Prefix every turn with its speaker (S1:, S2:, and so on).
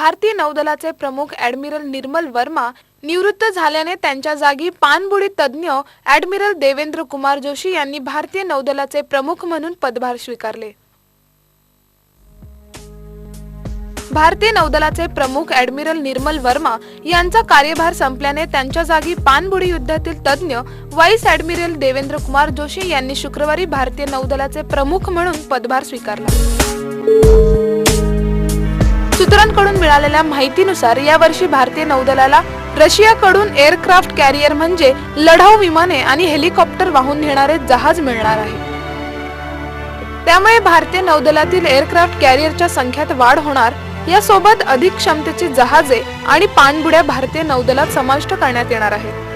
S1: भारतीय नौदलाचे प्रमुख ॲडमिरल निर्मल वर्मा निवृत्त झाल्याने त्यांच्या जागी पाणबुडी तज्ज्ञ ॲडमिरल देवेंद्र कुमार जोशी यांनी भारतीय नौदलाचे प्रमुख म्हणून पदभार स्वीकारले. भारतीय नौदलाचे प्रमुख ॲडमिरल निर्मल वर्मा यांचा कार्यभार संपल्याने त्यांच्या जागी पाणबुडी युद्धातील तज्ज्ञ व्हाईस ॲडमिरल देवेंद्र कुमार जोशी यांनी शुक्रवारी भारतीय नौदलाचे प्रमुख म्हणून पदभार स्वीकारला. सूत्रांकडून मिळालेल्या माहितीनुसार यावर्षी भारतीय नौदलाला रशियाकडून एअरक्राफ्ट कॅरियर म्हणजे लढाऊ विमाने आणि हेलिकॉप्टर वाहून नेणारे जहाज मिळणार आहे. त्यामुळे भारतीय नौदलातील एअरक्राफ्ट कॅरियरच्या संख्यात वाढ होणार यासोबत अधिक क्षमतेची जहाजे आणि पाणबुड्या भारतीय नौदलात समाविष्ट करण्यात येणार आहेत.